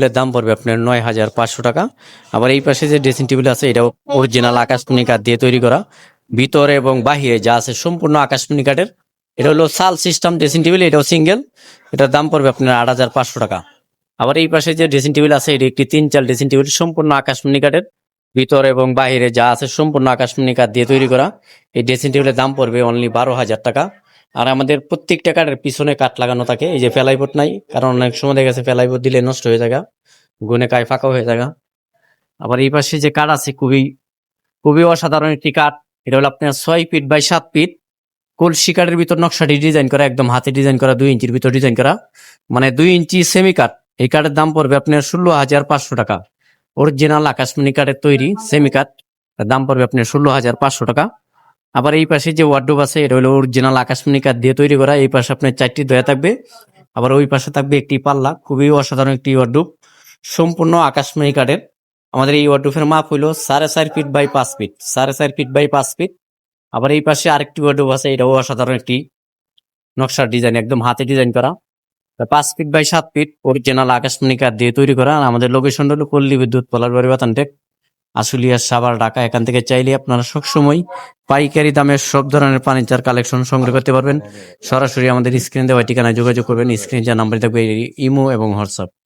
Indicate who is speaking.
Speaker 1: টেবিলের দাম পড়বে আপনার নয় হাজার পাঁচশো টাকা। আবার এই পাশে যে ড্রেসিং টেবিল আছে, এটাও অরিজিনাল আকাশমণি কাঠ দিয়ে তৈরি করা। ভিতরে এবং বাহিরে যা আছে সম্পূর্ণ আকাশমণি কাঠের। এটা হলো সাল সিস্টেম ড্রেসিং টেবিল এটাও সিঙ্গেল এটার দাম পড়বে আপনার আট হাজার পাঁচশো টাকা। আবার এই পাশে যে ড্রেসিং টেবিল আছে, এটি একটি তিন চাল ড্রেসিং টেবিল সম্পূর্ণ আকাশমণি কাঠের। ভিতর এবং বাহিরে যা আছে সম্পূর্ণ আকাশমণি কাঠ দিয়ে তৈরি করা। এই ড্রেসিং টেবিলের দাম পড়বে অনলি বারো হাজার টাকা। আর আমাদের প্রত্যেকটা কাঠের পিছনে কাঠ লাগানো থাকে। এই যে ফেলাইবোর্ড নাই, কারণ অনেক সময় দেখা গেছে ফেলাইবোর্ড দিলে নষ্ট হয়ে যায় গুনে কায় ফাঁকা হয়ে যায় আবার এই পাশে যে কাঠ আছে খুবই খুবই অসাধারণ একটি কাঠ, এটা হলো আপনার ছয় ফিট বাই সাত ফিট। কলসি কাঠের ভিতর নকশাটি ডিজাইন করা, একদম হাতে ডিজাইন করা, দুই ইঞ্চির ভিতর ডিজাইন করা। মানে দুই ইঞ্চি সেমি কাঠ, এই কাঠের দাম পড়বে আপনার ষোলো হাজার পাঁচশো টাকা। অরিজিনাল আকাশমণি কাঠের তৈরি সেমি কাঠ দাম পড়বে আপনার ষোলো হাজার পাঁচশো টাকা। আবার এই পাশে যে ওয়ার্ডরোব আছে, এটা হলো অরিজিনাল আকাশমণি কাঠ দিয়ে তৈরি করা। এই পাশে আপনার চারটি দয়া থাকবে। আবার ওই পাশে থাকবে একটি পাল্লা। খুবই অসাধারণ একটি ওয়ার্ডরোব সম্পূর্ণ আকাশমণি কাঠের আমাদের এই ওয়ার্ডরোবের মাপ হইল সাড়ে চার ফিট বাই পাঁচ ফিট সাড়ে চার ফিট বাই পাঁচ ফিট আবার এই পাশে আরেকটি ওয়ার্ডরোব আছে, এটাও অসাধারণ একটি নকশার ডিজাইন একদম হাতে ডিজাইন করা। পাঁচ ফিট বাই সাত ফিট অরিজিনাল আকাশমণি কাঠ দিয়ে তৈরি করা। আর আমাদের লোকেশন হলো পল্লী বিদ্যুৎ পলার বাড়ি বাতানটেক। আশুলিয়া সাভার, ঢাকা। এখান থেকে চাইলে আপনারা সবসময় পাইকারি দামে সব ধরনের ফার্নিচার কালেকশন সংগ্রহ করতে পারবেন। সরাসরি আমাদের স্ক্রিন দেওয়া ঠিকানায় যোগাযোগ করবেন। স্ক্রিন যা নাম্বার থাকবে ইমো এবং হোয়াটসঅ্যাপ।